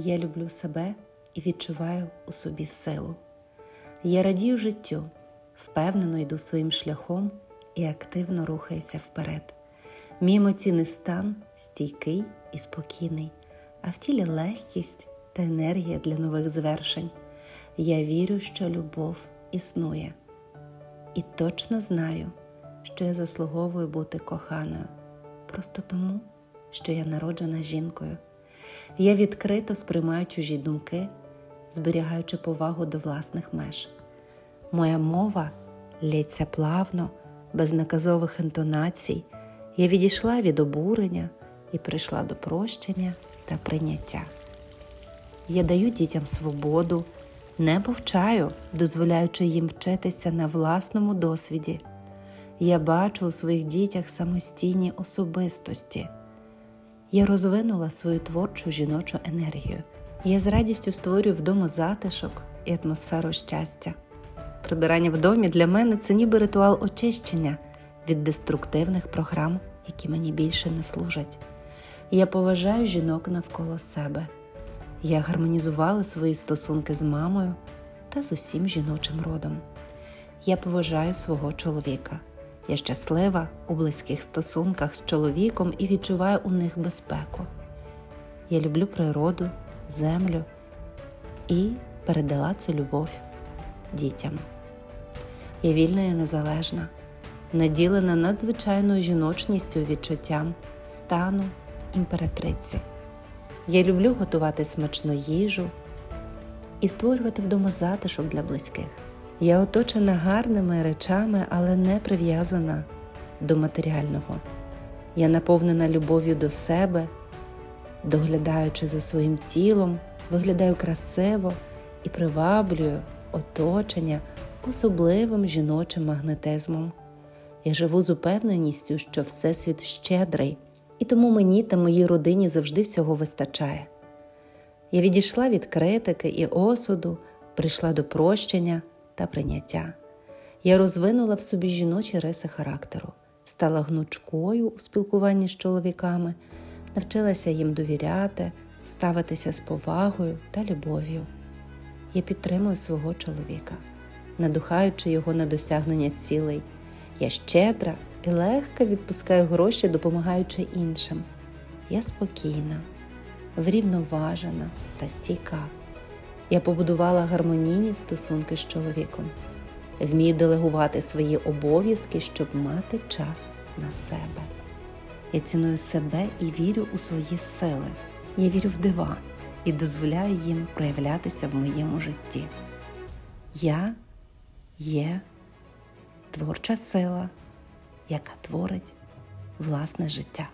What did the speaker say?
Я люблю себе і відчуваю у собі силу. Я радію життю, впевнено йду своїм шляхом і активно рухаюся вперед. Мій емоційний стан стійкий і спокійний, а в тілі легкість та енергія для нових звершень. Я вірю, що любов існує, і точно знаю, що я заслуговую бути коханою, просто тому, що я народжена жінкою. Я відкрито сприймаю чужі думки, зберігаючи повагу до власних меж. Моя мова лється плавно, без наказових інтонацій. Я відійшла від обурення і прийшла до прощення та прийняття. Я даю дітям свободу, не повчаю, дозволяючи їм вчитися на власному досвіді. Я бачу у своїх дітях самостійні особистості. Я розвинула свою творчу жіночу енергію. Я з радістю створюю вдома затишок і атмосферу щастя. Прибирання в домі для мене це ніби ритуал очищення від деструктивних програм, які мені більше не служать. Я поважаю жінок навколо себе. Я гармонізувала свої стосунки з мамою та з усім жіночим родом. Я поважаю свого чоловіка. Я щаслива у близьких стосунках з чоловіком і відчуваю у них безпеку. Я люблю природу, землю і передала цю любов дітям. Я вільна і незалежна, наділена надзвичайною жіночністю відчуттям стану імператриці. Я люблю готувати смачну їжу і створювати вдома затишок для близьких. Я оточена гарними речами, але не прив'язана до матеріального. Я наповнена любов'ю до себе, доглядаючи за своїм тілом, виглядаю красиво і приваблюю оточення особливим жіночим магнетизмом. Я живу з упевненістю, що Всесвіт щедрий, і тому мені та моїй родині завжди всього вистачає. Я відійшла від критики і осуду, прийшла до прощення та прийняття. Я розвинула в собі жіночі риси характеру, стала гнучкою у спілкуванні з чоловіками, навчилася їм довіряти, ставитися з повагою та любов'ю. Я підтримую свого чоловіка, надухаючи його на досягнення цілей. Я щедра і легко відпускаю гроші, допомагаючи іншим. Я спокійна, врівноважена та стійка. Я побудувала гармонійні стосунки з чоловіком, вмію делегувати свої обов'язки, щоб мати час на себе. Я ціную себе і вірю у свої сили. Я вірю в дива і дозволяю їм проявлятися в моєму житті. Я є творча сила, яка творить власне життя.